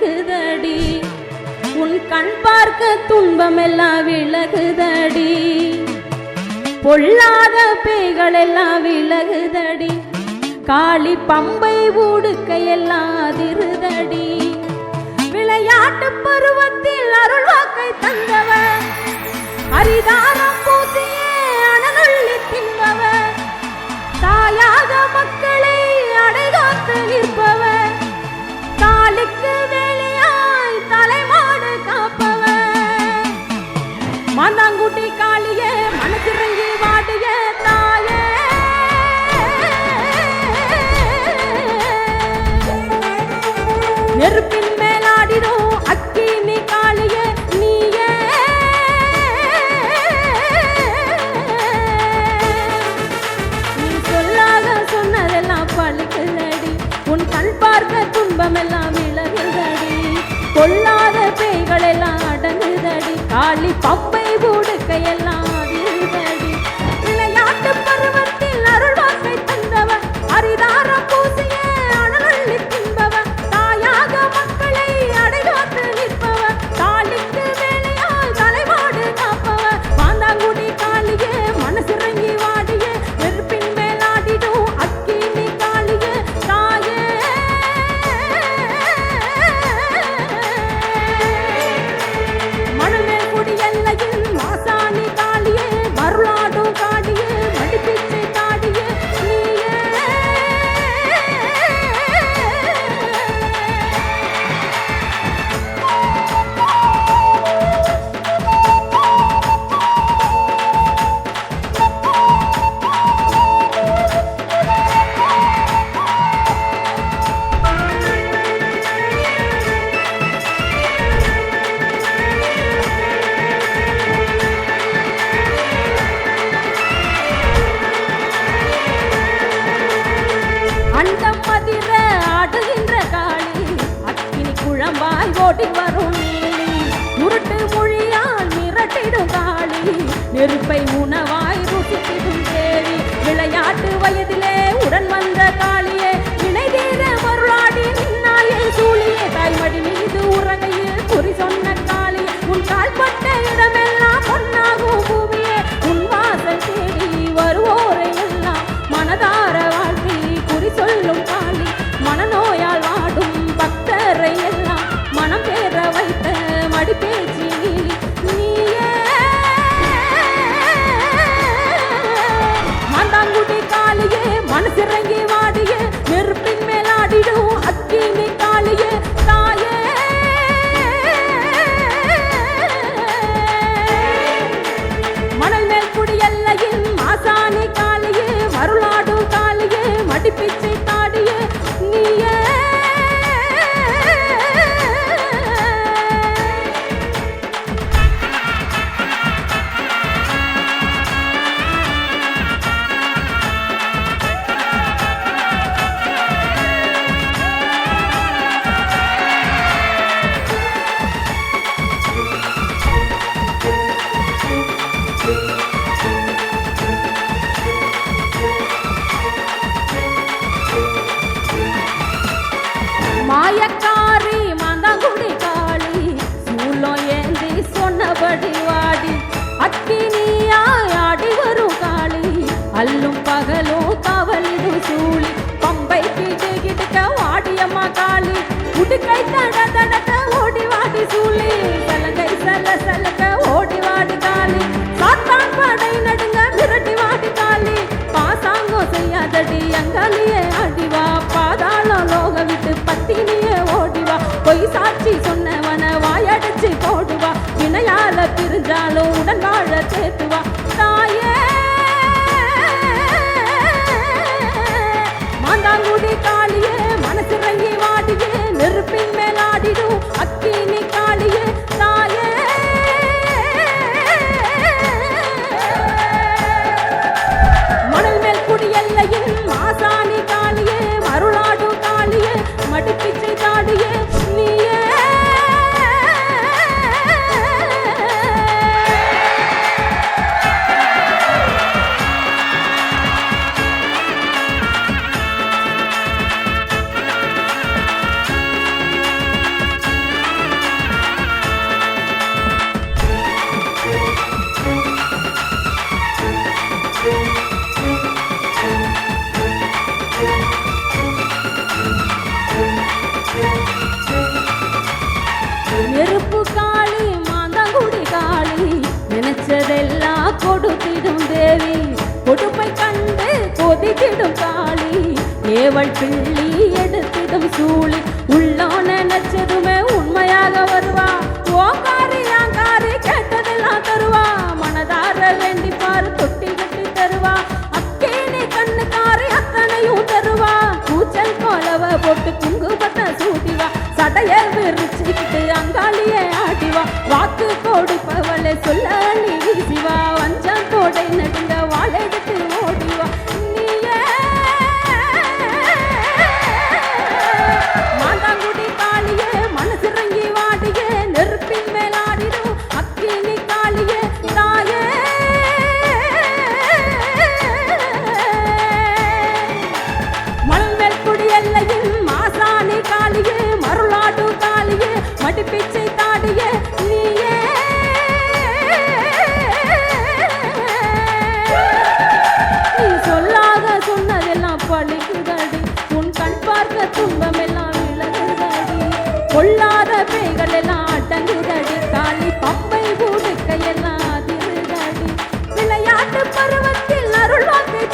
விலகுதடி உன் கண் பார்க்க துன்பமெல்லாம் விலகுதடி. பொல்லாத பேய்கள் எல்லாம் விலகுதடி. காளி பம்பை ஊடுக்கையெல்லாம் அதிருதடி. விளையாட்டு பருவத்தில் அருள்வாக்கை தந்தவர் அரிதான மாந்தாங்குட்டி காளிய மனசிறங்கி வாடிய தாயே. நெருப்பின் மேலாடிடும் அக்கினி காளிய நீய. நீ சொல்லாத சொன்னதெல்லாம் பழிக்குதடி. உன் கண் பார்க்க துன்பமெல்லாம் விலகுதடி. கொல்லாத பேய்கள் காளி பம்பை உடுக்கையெல்லாம் அக்கினி ஓட்டி வரும் நீ உடுக்கை தட தடக்க ஓடி வாடி சூழி. சலங்கை சல சலக்க ஓடி வாடி காளி சாத்தான் படை நடுங்க விரட்டி வாடி காளி பாசாங்கோ செய்யாதடி அங்காலியே அடிவா பாதாளம் லோக விட்டு பத்தினியே ஓடிவா பொய் சாட்சி சொன்னவன வாயடைச்சு போடுவா வினையால பிரிஞ்சாலும் உடன் வாழ சேர்த்துவா தாயே. மாந்தாங்குடி காளியே. கொடுத்திடும் தேவி. கொடுப்பை கண்டு கொதித்திடும் காளி. ஏவள் பிள்ளி எடுத்திடும் சூழி உள்ளோ நினைச்சதுமே உண்மையாக வருவா. ஓங்காரி ஆங்காரி கேட்டதெல்லாம் தருவா. மனதார வேண்டி பாரு தொட்டி கட்டி தருவா. அக்கேனி கண்ணுக்காரி அத்தனையும் தருவா. கூச்சல் கோலவ போட்டு குங்குமத்தை சூட்டிவா. சடைய விரிச்சுக்கிட்டு அங்காளியே ஆட்டிவா. வாக்கு கொடு காளியே பிச்சை தாடிய நீயே. நீ சொல்லாத சொன்னதெல்லாம் பழிக்குதடி. உன் கண் பார்க்க துன்பம் எல்லாம் விலகுதடி. கொள்ளாத பேய்கள் எல்லாம் அடங்குதடி. காளி பம்பை பூடுக்க எல்லாம் விளையாட்டு பருவத்தில் அருள் வாக்கை